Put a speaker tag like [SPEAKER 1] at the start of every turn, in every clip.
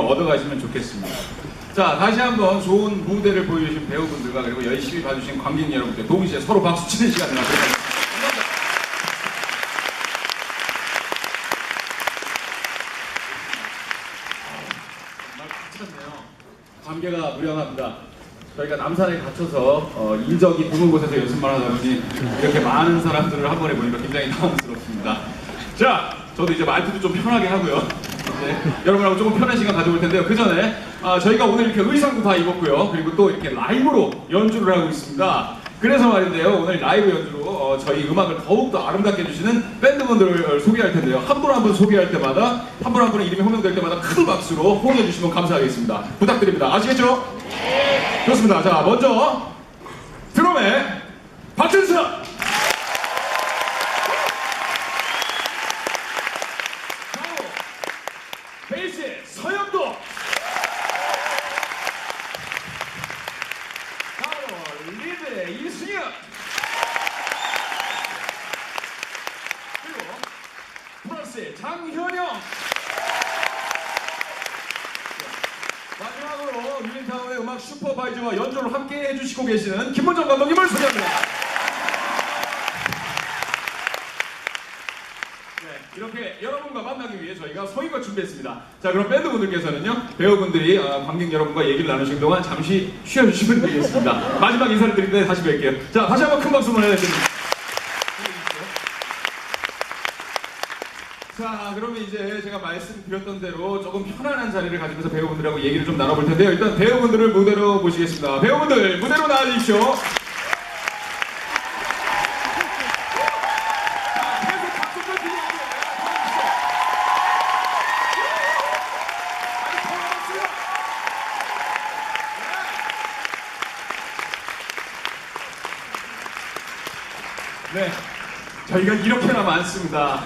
[SPEAKER 1] 얻어가시면 좋겠습니다. 자, 다시 한번 좋은 무대를 보여주신 배우분들과 그리고 열심히 봐주신 관객 여러분들 동시에 서로 박수 치는 시간을 갖도록 깜찍하네요. 관계가 무량합니다. 저희가 남산에 갇혀서 어, 인적이 드문 곳에서 연습만 하다 보니 이렇게 많은 사람들을 한 번에 보니까 굉장히 당황스럽습니다. 자, 저도 이제 말투도 좀 편하게 하고요. 이제 여러분하고 조금 편한 시간 가져볼 텐데요. 그 전에 아, 저희가 오늘 이렇게 의상도 다 입었고요. 그리고 또 이렇게 라이브로 연주를 하고 있습니다. 그래서 말인데요. 오늘 라이브 연주로 어, 저희 음악을 더욱더 아름답게 해주시는 밴드분들을 소개할 텐데요. 한 분 한 분 소개할 때마다 한 분 한 분의 이름이 호명될 때마다 큰 박수로 호응해 주시면 감사하겠습니다. 부탁드립니다. 아시겠죠? 좋습니다. 자, 먼저 드럼의 박준서. 좌우 베이스의 서영도. 바로 리드의 이승현. 그리고 플러스의 장현영. 마지막으로 유인타운의 음악 슈퍼바이저와 연주를 함께 해주시고 계시는 김문정 감독님을 소개합니다. 네, 이렇게 여러분과 만나기 위해 저희가 소인걸 준비했습니다. 자, 그럼 밴드분들께서는요, 배우분들이 어, 관객 여러분과 얘기를 나누시는 동안 잠시 쉬어주시면 되겠습니다. 마지막 인사를 드릴 때 다시 뵐게요. 자, 다시 한번 큰 박수 보내드립니다. 자, 그러면 이제 제가 말씀드렸던 대로 조금 편안한 자리를 가지면서 배우분들하고 얘기를 좀 나눠볼 텐데요. 일단 배우분들을 무대로 모시겠습니다. 배우분들 무대로 나와주십시오. 자, 계속 박수 좀 드리고요. 아니, 더 박수요. 네, 저희가 이렇게나 많습니다.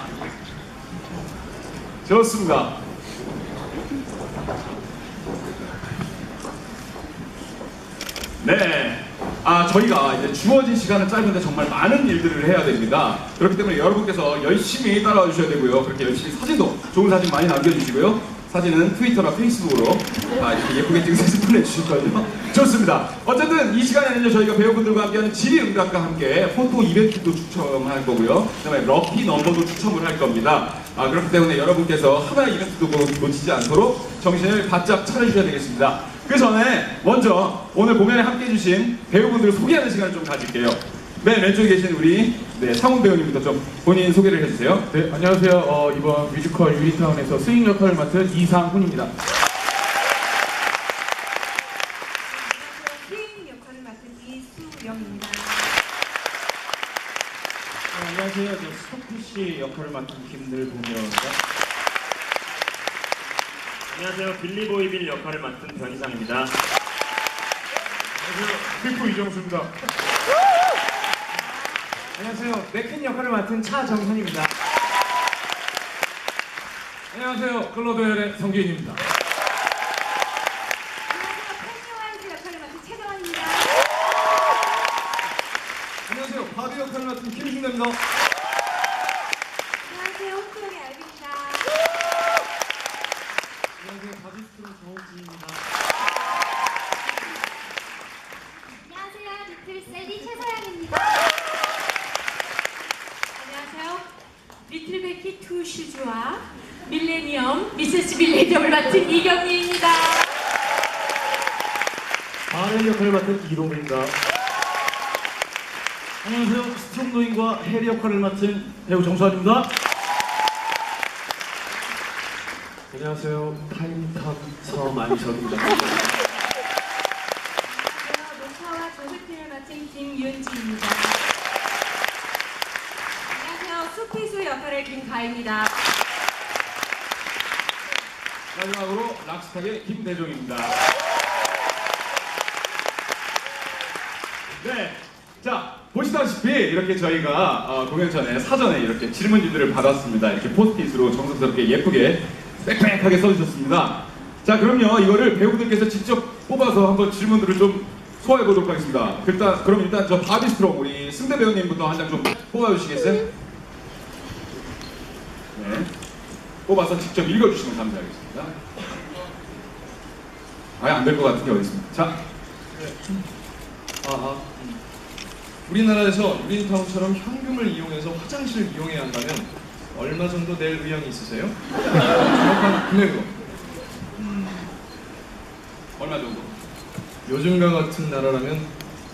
[SPEAKER 1] 좋습니다. 네. 아, 저희가 이제 주어진 시간은 짧은데 정말 많은 일들을 해야 됩니다. 그렇기 때문에 여러분께서 열심히 따라와 주셔야 되고요. 그렇게 열심히 사진도 좋은 사진 많이 남겨주시고요. 사진은 트위터나 페이스북으로 아, 이렇게 예쁘게 찍어서 보내주실 거죠. 좋습니다. 어쨌든 이 시간에는요, 저희가 배우분들과 함께하는 지리 음악과 함께 포토 이벤트도 추첨할 거고요. 그다음에 럭키 넘버도 추첨을 할 겁니다. 아, 그렇기 때문에 여러분께서 하나의 이벤트도 놓- 놓치지 않도록 정신을 바짝 차려주셔야 되겠습니다. 그 전에 먼저 오늘 공연에 함께 해 주신 배우분들 을 소개하는 시간을 좀 가질게요. 맨 왼쪽에 계신 우리 네, 상훈 배우님부터 좀 본인 소개를 해주세요.
[SPEAKER 2] 네, 안녕하세요. 어, 이번 뮤지컬 유리타운에서 스윙 역할을 맡은 이상훈입니다.
[SPEAKER 3] 퀸 역할을 맡은 이수영입니다.
[SPEAKER 4] 네, 안녕하세요. 저 스토피씨 역할을 맡은 김들봉이입니다. 안녕하세요. 빌리보이빌 역할을 맡은 변희상입니다.
[SPEAKER 2] 안녕하세요. 필프 이정수입니다.
[SPEAKER 4] 안녕하세요. 맥퀸 역할을 맡은 차정현입니다.
[SPEAKER 2] 안녕하세요. 클로드헬의 성기인입니다.
[SPEAKER 3] 안녕하세요. 역할을 맡은 최정원입니다.
[SPEAKER 2] 안녕하세요. 바비 역할을 맡은 김승남입니다.
[SPEAKER 3] 안녕하세요. 홍구영의 알비입니다.
[SPEAKER 4] 안녕하세요. 바비스트로 정우지입니다.
[SPEAKER 3] 안녕하세요. 리틀 셀리 최서연입니다.
[SPEAKER 5] 안녕하세요. 리틀베키 투 슈즈와 밀레니엄 미세스 밀레니엄을 맡은 이경리입니다.
[SPEAKER 4] 바렌 역할을 맡은 이동입니다. 스트롱노인과 해리 역할을 맡은 배우 정수환입니다. 안녕하세요. 타임탑서 만이석입니다.
[SPEAKER 5] 안녕하세요. 노파와 조세필을 맡은 김윤지입니다. 안녕하세요. 수피수 역할의 김가희입니다.
[SPEAKER 1] 마지막으로 락스타의 김대종입니다. 네. 자, 보시다시피 이렇게 저희가 어, 공연 전에 사전에 이렇게 질문지들을 받았습니다. 이렇게 포스트잇으로 정성스럽게 예쁘게 빽빽하게 써주셨습니다. 자, 그럼요. 이거를 배우들께서 직접 뽑아서 한번 질문들을 좀 소화해 보도록 하겠습니다. 일단, 그럼 일단 저 바비스트롱 우리 승대 배우님부터 한 장 좀 뽑아주시겠어요? 네. 뽑아서 직접 읽어주시면 감사하겠습니다. 아예 안될 것 같은 게 어디 있습니까? 자,
[SPEAKER 6] 아, 아. 우리나라에서 유린타운처럼 현금을 이용해서 화장실을 이용해야 한다면 얼마 정도 낼 의향이 있으세요? 정확한 금액으로
[SPEAKER 1] 얼마 정도?
[SPEAKER 6] 요즘과 같은 나라라면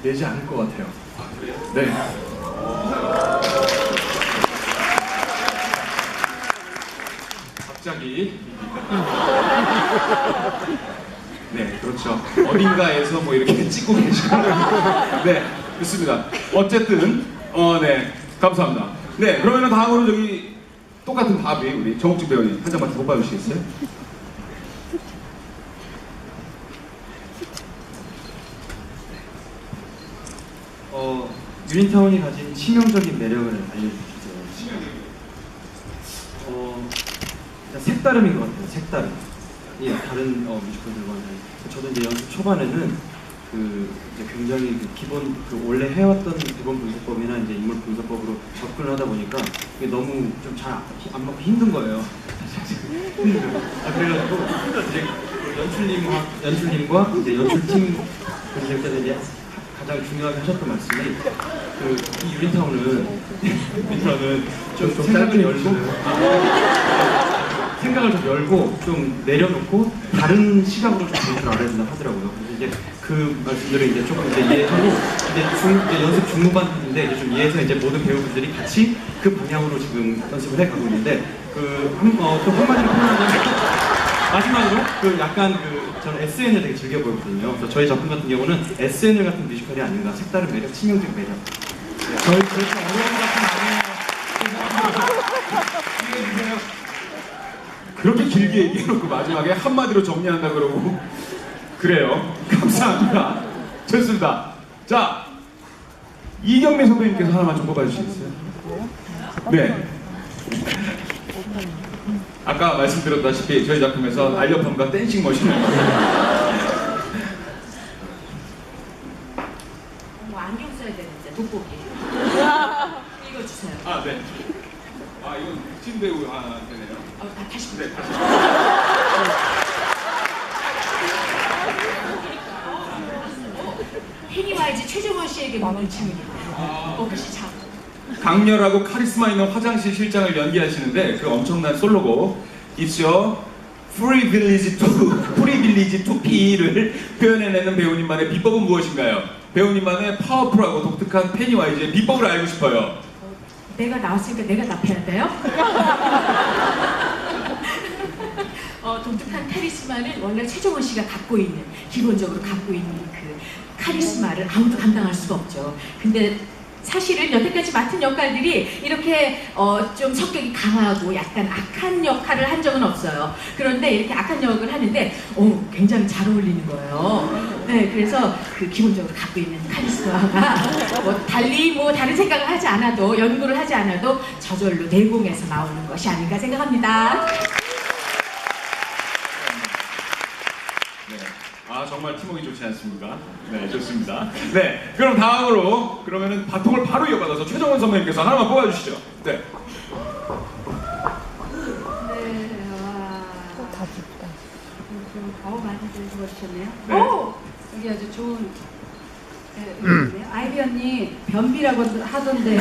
[SPEAKER 6] 내지 않을 것 같아요.
[SPEAKER 1] 아, 그래요?
[SPEAKER 6] 네.
[SPEAKER 1] 갑자기 네 그렇죠 어딘가에서 뭐 이렇게 찍고 계시는 네 좋습니다 어쨌든 어 네 감사합니다 네 그러면은 다음으로 저기 똑같은 답이 우리 정욱진 배우님 한 장만 더 봐주시겠어요?
[SPEAKER 4] 어, 유린타운이 가진 치명적인 매력을 알려주세요. 어, 일단 색다름인 것 같아요. 색다름. 예, 다른 어, 뮤지컬들과는. 저도 이제 연습 초반에는 그 이제 굉장히 그 기본 그 원래 해왔던 기본 분석법이나 이제 인물 분석법으로 접근을 하다 보니까 이게 너무 좀 잘 안 맞고 힘든 거예요. 아, 그래가지고 이제 그 연출님과 연출님과 이제 연출팀 분들께서 이제 가장 중요하게 하셨던 말씀이 그이 유린타운은 유린타운은 좀,
[SPEAKER 2] 좀
[SPEAKER 4] 생각을 열고 생각을 좀 열고 좀 내려놓고 다른 시각으로 좀볼줄 알아야 된다 하더라고요. 그래서 이제 그 말씀들을 이제 조금 이제 이해하고 이제, 중, 이제 연습 중후반인데 이제 좀 이해해서 이제 모든 배우분들이 같이 그 방향으로 지금 연습을 해가고 있는데 그한어좀 한마디로 표현하자면 마지막으로 그 약간 그 저는 SN을 되게 즐겨 보거든요. 그래서 저희 작품 같은 경우는 SNL 같은 뮤지컬이 아닌가 색다른 매력, 치명적 매력. 네, 저희 그렇게 어려운 작품 아니에요.
[SPEAKER 1] 그렇게 길게 얘기해놓고 마지막에 한마디로 정리한다 그러고 그래요. 감사합니다. 좋습니다. 자 이경민 선배님께서 하나만 좀 뽑아주시겠어요? 네. 아까 말씀드렸다시피 저희 작품에서 날렵함과 댄싱 머신을
[SPEAKER 5] 뭐 안경 써야 되는데 돋보기. 이거 주세요.
[SPEAKER 1] 아 네. 아 이건 찐 배우 아 되네요.
[SPEAKER 5] 어, 다 다시
[SPEAKER 1] 네 다시.
[SPEAKER 5] 페니와이즈 최정원 씨에게 먹는 질문입니다. 버릇이 참.
[SPEAKER 1] 강렬 하고 카리스마 있는 화장실 실장을 연기하시는데 그 엄청난 솔로곡 Your Privilege to Privilege to P를 표현해내는 배우님만의 비법은 무엇인가요? 배우님만의 파워풀하고 독특한 페니와이즈의 비법을 알고 싶어요.
[SPEAKER 5] 내가 나왔으니까 내가 답해야 돼요? 어, 독특한 카리스마는 원래 최정원 씨가 갖고 있는 기본적으로 갖고 있는 그 카리스마를 아무도 감당할 수가 없죠. 근데 사실은 여태까지 맡은 역할들이 이렇게 어, 좀 성격이 강하고 약간 악한 역할을 한 적은 없어요. 그런데 이렇게 악한 역을 하는데 오, 굉장히 잘 어울리는 거예요. 네, 그래서 그 기본적으로 갖고 있는 카리스마가 뭐 달리 뭐 다른 생각을 하지 않아도 연구를 하지 않아도 저절로 내공에서 나오는 것이 아닌가 생각합니다.
[SPEAKER 1] 네. 아 정말 팀워크 좋지 않습니까? 네 좋습니다. 네 그럼 다음으로 그러면은 바통을 바로 이어받아서 최정원 선배님께서 하나만 뽑아주시죠. 네.
[SPEAKER 3] 네, 와. 어우, 많이들 주어주셨네요.
[SPEAKER 1] 네.
[SPEAKER 3] 오! 여기 아주 좋은 네, 의견이네요. 아이비 언니 변비라고 하던데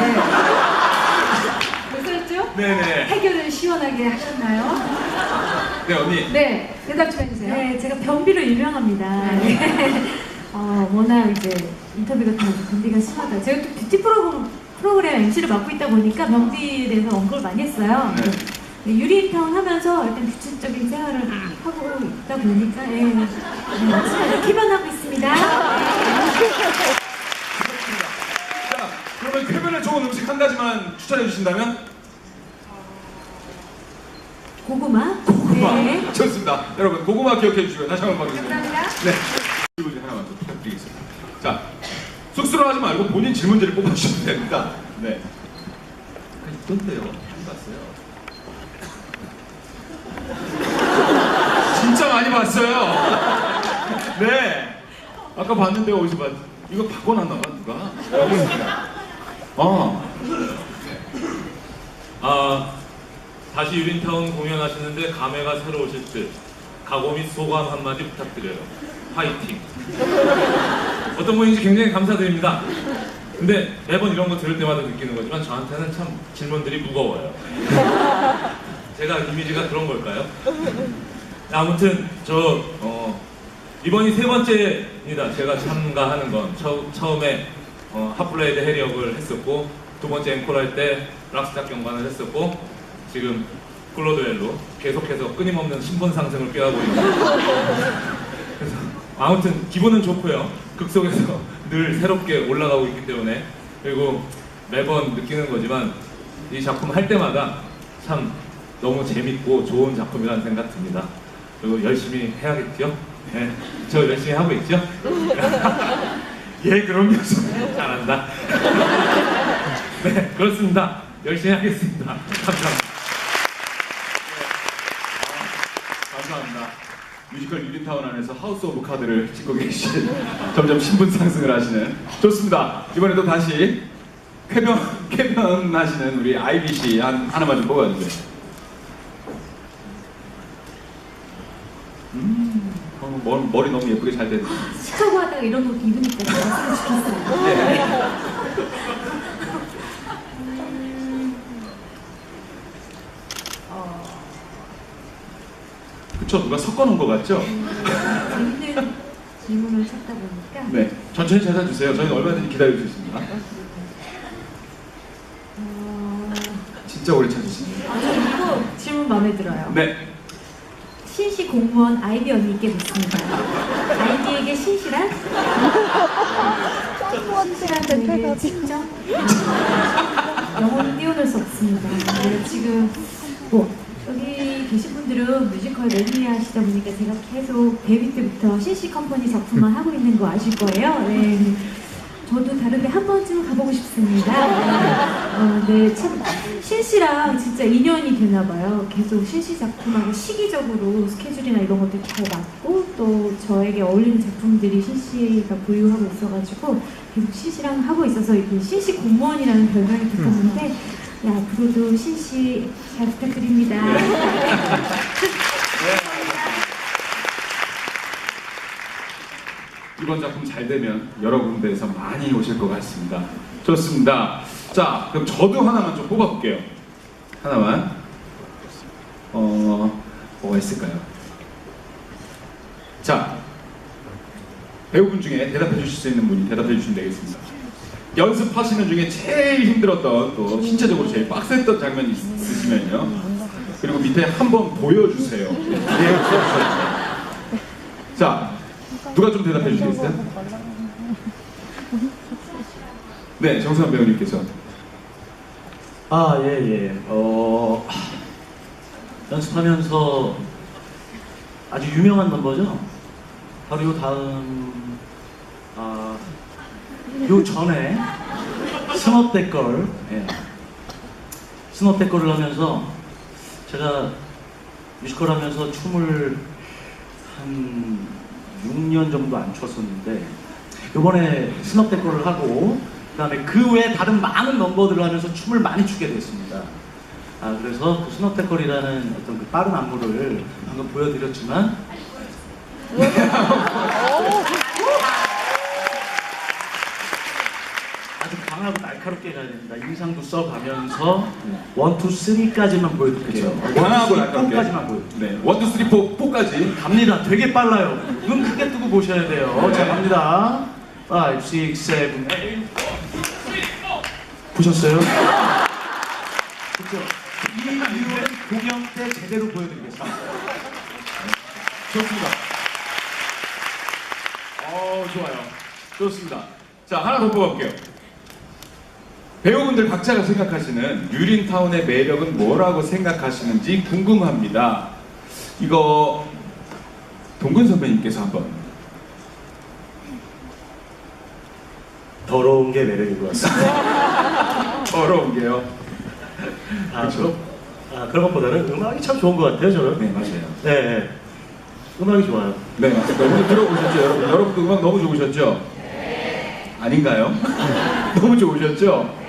[SPEAKER 3] 왜 그랬죠?
[SPEAKER 1] 네네.
[SPEAKER 3] 해결을 시원하게 하셨나요?
[SPEAKER 1] 네 언니.
[SPEAKER 3] 네, 대답 좀 해주세요.
[SPEAKER 7] 네, 제가 변비로 유명합니다. 네. 어, 워낙 이제 인터뷰 같은 거서 변비가 심하다. 제가 또 뷰티 프로그램, 프로그램 MC를 맡고 있다 보니까 변비에 대해서 언급을 많이 했어요.
[SPEAKER 1] 네.
[SPEAKER 7] 네, 유리인타운 하면서 약간 규칙적인 생활을 하고 있다 보니까 예, 네, 아침마다 기반하고 있습니다.
[SPEAKER 1] 자 그러면 쾌변에 좋은 음식 한 가지만 추천해 주신다면
[SPEAKER 7] 고구마.
[SPEAKER 1] 고구마.
[SPEAKER 7] 네.
[SPEAKER 1] 좋습니다. 여러분 고구마 기억해 주시고요. 다시 한번 봐주세요.
[SPEAKER 3] 감사합니다.
[SPEAKER 1] 네. 질문 하나만 더 부탁드리겠습니다. 자 쑥스러워하지 말고 본인 질문지를 뽑아주시면 됩니다. 네.
[SPEAKER 6] 있던데요. 안 봤어요.
[SPEAKER 1] 진짜 많이 봤어요. 네. 아까 봤는데 어디서 봤? 이거 바꿔놨나 봐 누가? 여기 있습니다. 아.
[SPEAKER 8] 아, 다시 유린타운 공연하시는데 감회가 새로우실 듯 각오 및 소감 한마디 부탁드려요. 화이팅. 어떤 분인지 굉장히 감사드립니다. 근데 매번 이런 거 들을 때마다 느끼는 거지만 저한테는 참 질문들이 무거워요. 제가 이미지가 그런 걸까요? 아무튼 저 어, 이번이 세 번째입니다. 제가 참가하는 건 처, 처음에 어, 핫블레이드 해리 역을 했었고 두 번째 앵콜 할 때 락스타 경관을 했었고 지금 클로드웰로 계속해서 끊임없는 신분 상승을 꾀하고 있는 그래서 아무튼 기분은 좋고요. 극 속에서 늘 새롭게 올라가고 있기 때문에 그리고 매번 느끼는 거지만 이 작품 할 때마다 참 너무 재밌고 좋은 작품이라는 생각 듭니다. 그리고 열심히 해야겠죠? 네, 저 열심히 하고 있죠? 예, 그럼요. 잘한다. 네, 그렇습니다. 열심히 하겠습니다. 감사합니다.
[SPEAKER 1] 뮤지컬 유리타운 안에서 하우스 오브 카드를 찍고 계신 점점 신분 상승을 하시는 좋습니다. 이번에도 다시 쾌변 쾌변 하시는 우리 아이비 씨 한, 하나만 좀 뽑아주세요. 음, 어, 머리, 머리 너무 예쁘게 잘 됐네.
[SPEAKER 7] 시카고 하다가 이런 옷 입으니까 제가 쓰고 싶었어요.
[SPEAKER 1] 네. 그쵸 누가 섞어놓은 것 같죠?
[SPEAKER 7] 재밌는 질문을 찾다 보니까
[SPEAKER 1] 네, 천천히 찾아주세요. 저희는 얼마든지 기다릴 수 있습니다.
[SPEAKER 7] 어,
[SPEAKER 1] 진짜 오래 찾으시네요.
[SPEAKER 7] 아, 저 이거 질문 마음에 들어요.
[SPEAKER 1] 네,
[SPEAKER 7] 신시 공무원 아이비 언니께 묻습니다. 아이비에게 신시란? 신시란 저에게 직접 영혼을 띄워낼 수 없습니다. 네, 지금 뭐 여기 계신 분들은 뮤지컬 매니아 하시다 보니까 제가 계속 데뷔 때부터 신시 컴퍼니 작품만 하고 있는 거 아실 거예요. 네. 저도 다른데 한 번쯤 가보고 싶습니다. 어, 네, 참 신씨랑 진짜 인연이 되나 봐요. 계속 신씨 작품하고 시기적으로 스케줄이나 이런 것들 잘 맞고 또 저에게 어울리는 작품들이 신씨가 보유하고 있어가지고 계속 신씨랑 하고 있어서 이렇게 신씨 공무원이라는 별명이 붙었는데 네, 앞으로도 신씨 잘 부탁드립니다.
[SPEAKER 1] 이번 작품 잘 되면 여러 군데에서 많이 오실 것 같습니다. 좋습니다. 자, 그럼 저도 하나만 좀 뽑아볼게요. 하나만. 어, 뭐가 있을까요? 자, 배우분 중에 대답해 주실 수 있는 분이 대답해 주시면 되겠습니다. 연습하시는 중에 제일 힘들었던 또 신체적으로 제일 빡셌던 장면이 있- 있으시면요. 그리고 밑에 한번 보여주세요. 네, 자, 누가 좀 대답해 주시겠어요? 네, 정수환 배우님께서.
[SPEAKER 9] 아, 예, 예. 어, 연습하면서 아주 유명한 넘버죠? 바로 요 다음, 아, 요 전에 스노 때걸, 예. 스노 때걸을 하면서 제가 뮤지컬 하면서 춤을 한 6년 정도 안 췄었는데 스낵 데코를 하고 그 다음에 그 외에 다른 많은 넘버들을 하면서 춤을 많이 추게 됐습니다. 아 그래서 그 스낵 데코이라는 어떤 그 빠른 안무를 방금 보여드렸지만 강하고 날카롭게 가야 됩니다. 인상도 써가면서 원, 투, 쓰리까지만 보여드릴게요.
[SPEAKER 1] 강하고 날카롭게.
[SPEAKER 9] 까지만 보여드릴게요.
[SPEAKER 1] 네, 원투 쓰리 포 포까지.
[SPEAKER 9] 갑니다. 되게 빨라요. 눈 크게 뜨고 보셔야 돼요. 자, 갑니다. 5, 6, 7, 8. 보셨어요? 그렇죠. 이 이후엔 공연 때 제대로 보여드리겠습니다.
[SPEAKER 1] 좋습니다. 어, 좋아요. 좋습니다. 자, 하나 더 뽑아볼게요. 배우분들 각자가 생각하시는 유린타운의 매력은 뭐라고 생각하시는지 궁금합니다. 이거 동근 선배님께서 한번
[SPEAKER 9] 더러운 게 매력인 것 같습니다.
[SPEAKER 1] 더러운 게요.
[SPEAKER 9] 아, 그럼, 아, 그런 것보다는 음악이 참 좋은 것 같아요, 저는.
[SPEAKER 1] 네, 맞아요.
[SPEAKER 9] 네, 네. 음악이 좋아요.
[SPEAKER 1] 네, 맞습니다. 오늘 들어보셨죠, 여러분? 여러분도 음악 너무 좋으셨죠? 아닌가요? 너무 좋으셨죠?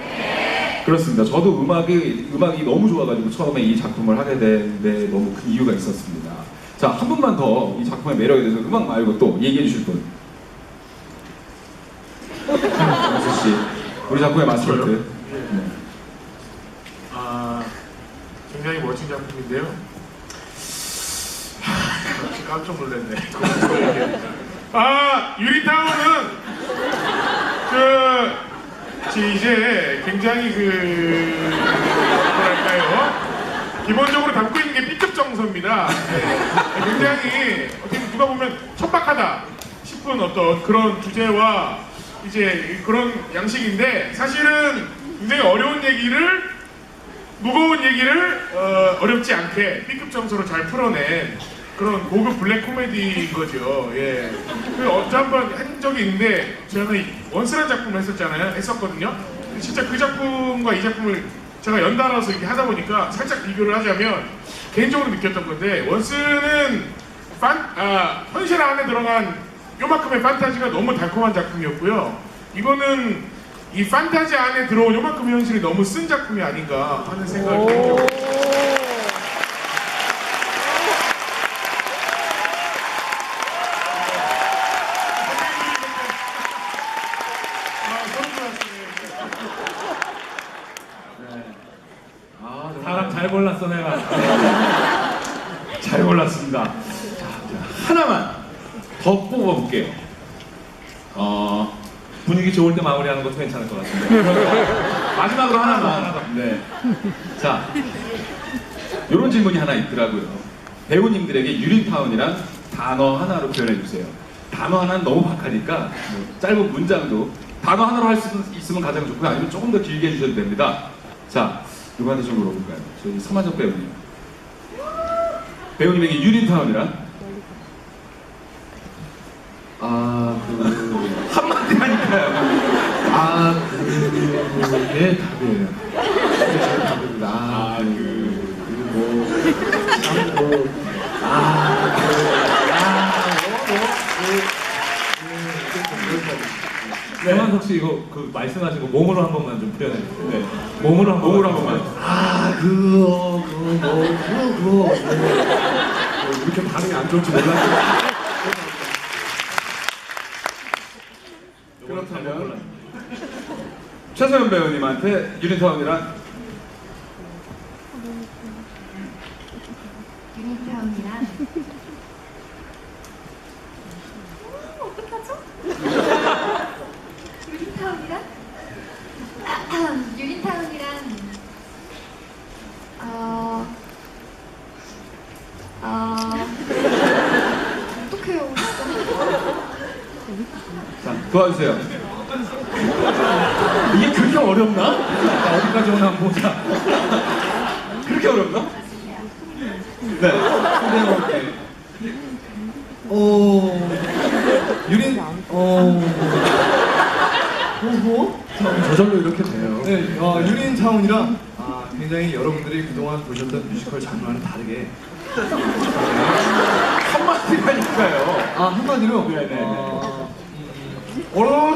[SPEAKER 1] 그렇습니다. 저도 음악이 음악이 너무 좋아가지고 처음에 이 작품을 하게 되는데 너무 큰 이유가 있었습니다. 자, 한 분만 더 이 작품의 매력에 대해서 음악 말고 또 얘기해 주실 분. 영수 씨, 우리 작품의 마스코트. 네.
[SPEAKER 2] 아, 굉장히 멋진 작품인데요. 하, 역시 깜짝 놀랐네. 아, 유리타운은 그 지- 이제 굉장히 그 뭐랄까요? 기본적으로 담고 있는 게 B급 정서입니다. 네. 굉장히 어떻게 누가 보면 천박하다 싶은 어떤 그런 주제와 이제 그런 양식인데 사실은 굉장히 어려운 얘기를 무거운 얘기를 어, 어렵지 않게 B급 정서로 잘 풀어낸 그런 고급 블랙 코미디인 거죠. 예. 그 어제 한번 한 적이 있는데 제가 이 원스란 작품을 했었잖아요. 했었거든요. 진짜 그 작품과 이 작품을 제가 연달아서 이렇게 하다 보니까 살짝 비교를 하자면 개인적으로 느꼈던 건데 원스는 판, 아, 현실 안에 들어간 요만큼의 판타지가 너무 달콤한 작품이었고요. 이거는 이 판타지 안에 들어온 요만큼 현실이 너무 쓴 작품이 아닌가 하는 생각이 들어요.
[SPEAKER 1] 아, 정말
[SPEAKER 8] 사람 잘 골랐어 내가.
[SPEAKER 1] 잘 골랐습니다. 자, 자, 하나만 더 뽑아볼게요. 어,
[SPEAKER 8] 분위기 좋을 때 마무리하는 것도 괜찮을 것 같은데.
[SPEAKER 1] 마지막으로 하나만. 네. 자, 이런 질문이 하나 있더라고요. 배우님들에게 유린타운이란 단어 하나로 표현해 주세요. 단어 하나는 너무 박하니까 뭐 짧은 문장도 단어 하나로 할 수 있으면 가장 좋고요. 아니면 조금 더 길게 해주셔도 됩니다. 자, 누구한테 좀 물어볼까요? 저희 서만석 배우님. 배우님에게 유린타운이란?
[SPEAKER 6] 아, 그,
[SPEAKER 1] 한마디 하니까요.
[SPEAKER 6] 아, 그게 답이에요. 그게 답입니다. 아, 그, 그, 뭐, 참, 뭐, 아, 그, 아, 뭐, 뭐,
[SPEAKER 8] 최만석 씨 이거 그 말씀하신 거 몸으로 한 번만 좀 표현해 주세요.
[SPEAKER 1] 네.
[SPEAKER 8] 몸으로 한
[SPEAKER 1] 몸으로
[SPEAKER 8] 번만.
[SPEAKER 1] 한 번만.
[SPEAKER 6] 아, 그거, 그거, 뭐, 그거, 그거. 뭐, 뭐 이렇게 반응이 안 좋을 줄 몰랐는데.
[SPEAKER 1] 그렇다면 최소연 배우님한테 유린타운이란
[SPEAKER 7] 유니타운이란 어떡하죠? 유니타운이란? 유니타운이란 어... 어... 어떡해요
[SPEAKER 1] 도와주세요. 이게 그렇게 어렵나?
[SPEAKER 8] 자, 어디까지 오나 한번 보자.
[SPEAKER 1] 그렇게 어렵나? 네.
[SPEAKER 6] 어, 유린, 어, 뭐? 저절로 이렇게 돼요. 네, 어, 유린 타운이랑 아, 굉장히 여러분들이 그동안 보셨던 뮤지컬 장르와는 다르게
[SPEAKER 1] 한마디 하니까요.
[SPEAKER 6] 아 한마디로
[SPEAKER 1] 네, 네, 네.
[SPEAKER 6] 어, 오로로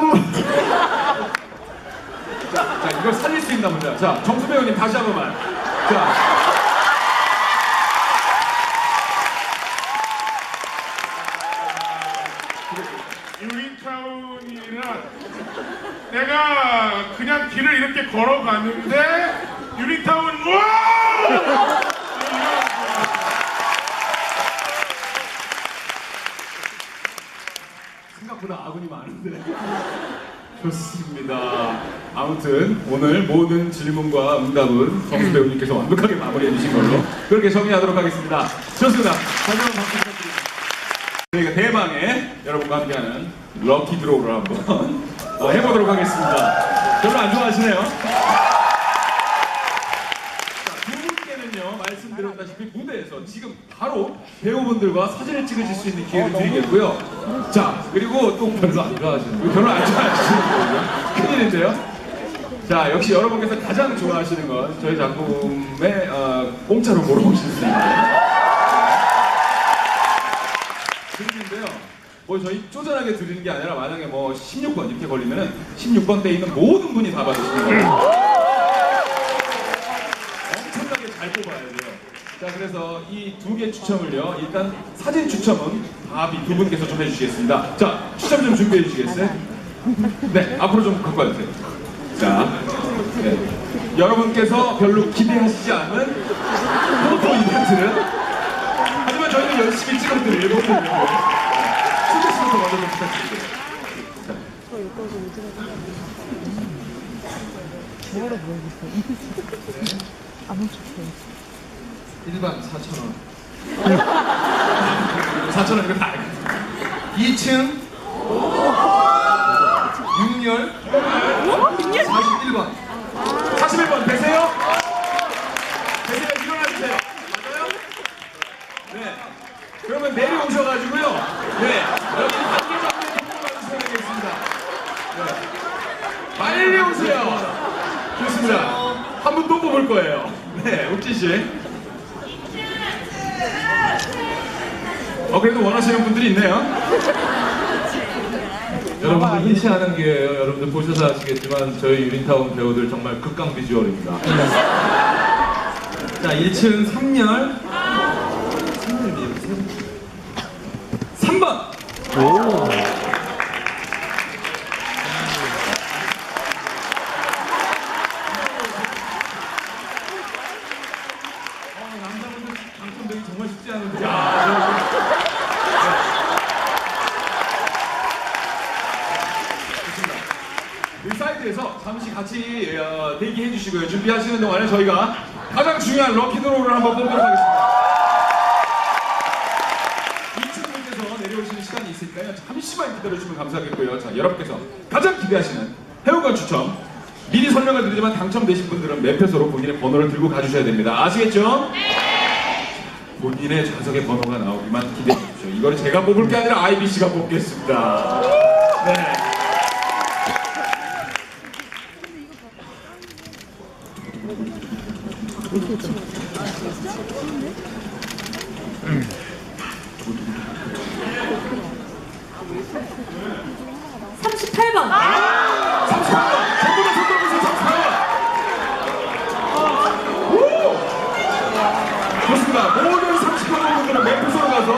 [SPEAKER 1] 자, 자 이걸 살릴 수 있나 보자. 자 정수 배우님 다시 한 번만. 자.
[SPEAKER 2] 유리타운이란 내가 그냥 길을 이렇게 걸어가는데 유리타운 와!
[SPEAKER 1] 생각보다 아군이 많은데. 좋습니다. 아무튼 오늘 모든 질문과 응답은 정수 배우님께서 완벽하게 마무리해 주신 걸로 그렇게 정리하도록 하겠습니다. 좋습니다. 다시 한번 박수 부탁드립니다. 저희가 대망의 여러분과 함께하는 럭키 드로우를 한번 어, 해보도록 하겠습니다. 별로 안 좋아하시네요. 자, 두 분께는요 말씀드렸다시피 무대에서 지금 바로 배우분들과 사진을 찍으실 수 있는 기회를 드리겠고요. 자 그리고 또 별로 안 좋아하시는 별로 안 좋아하시는 거예요. 큰일인데요. 자 역시 여러분께서 가장 좋아하시는 건 저희 작품에 어, 공짜로 보러 오실 수 있는 드리는데요. 뭐 저희 쪼잔하게 드리는 게 아니라 만약에 뭐 16번 이렇게 걸리면은 16번 때 있는 모든 분이 다 받으시는 거예요. 엄청나게 잘 뽑아야 돼요. 자, 그래서 이 두 개 추첨을요. 일단 사진 추첨은 바비 두 분께서 좀 해주시겠습니다. 자, 추첨 좀 준비해 주시겠어요? 네, 앞으로 좀 갖고 와주세요. 자, 네. 여러분께서 별로 기대하시지 않은 포토 이벤트는 하지만 저희는 열심히 찍어드릴 거거든요. 순대 씨부터 먼저 좀 부탁드릴게요. 자.
[SPEAKER 6] 일반 4,000원.
[SPEAKER 1] 4,000원 이거 다 알고.
[SPEAKER 6] 2층 6열 41번.
[SPEAKER 1] 41번 되세요? 되세요? 일어나주세요. 맞아요? 네. 그러면 내려오셔가지고요. 네. 여기 단계 잡는 동물 와주셔야 되겠습니다. 네. 빨리 오세요. 좋습니다. 한분 또 뽑을 거예요. 네, 욱지 씨. 어, 그래도 원하시는 분들이 있네요.
[SPEAKER 8] 여러분들 흔치 않은 기회예요. 여러분들 보셔서 아시겠지만 저희 유린타운 배우들 정말 극강 비주얼입니다.
[SPEAKER 4] 자, 1층 3열.
[SPEAKER 1] 이 사이트에서 잠시 같이 어, 대기해 주시고요. 준비하시는 동안에 저희가 가장 중요한 럭키드로우를 한번 뽑도록 하겠습니다. 2층 분께서 내려오시는 시간이 있으니까요. 잠시만 기다려주시면 감사하겠고요. 자, 여러분께서 가장 기대하시는 회원권 추첨 미리 설명을 드리지만 당첨되신 분들은 매표소로 본인의 번호를 들고 가주셔야 됩니다. 아시겠죠? 본인의 좌석의 번호가 나오기만 기대해 주십시오. 이거를 제가 뽑을 게 아니라 IBC가 뽑겠습니다. 네.
[SPEAKER 7] 삼십팔 번
[SPEAKER 1] 38번! 전부 다 손들어 보세요, 38번! 오! 좋습니다. 모든 38번 분들은 매표소로 가서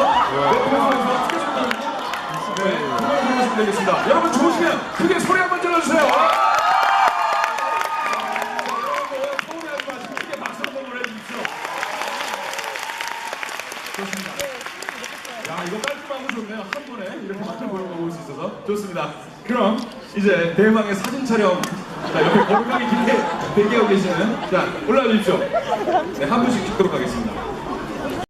[SPEAKER 1] 매표소에서 티켓을 받는 네, 그걸 보시면 좋으시면 크게 소리 한번 질러주세요. 좋습니다. 야 이거 깔끔하고 좋네요. 한 번에 이렇게 막상 보여볼 수 있어서 좋습니다. 그럼 이제 대망의 사진 촬영. 자 옆에 거룩하게 길게 대기하고 계시는 자 올라와 주십시오. 네 한 분씩 찍도록 하겠습니다.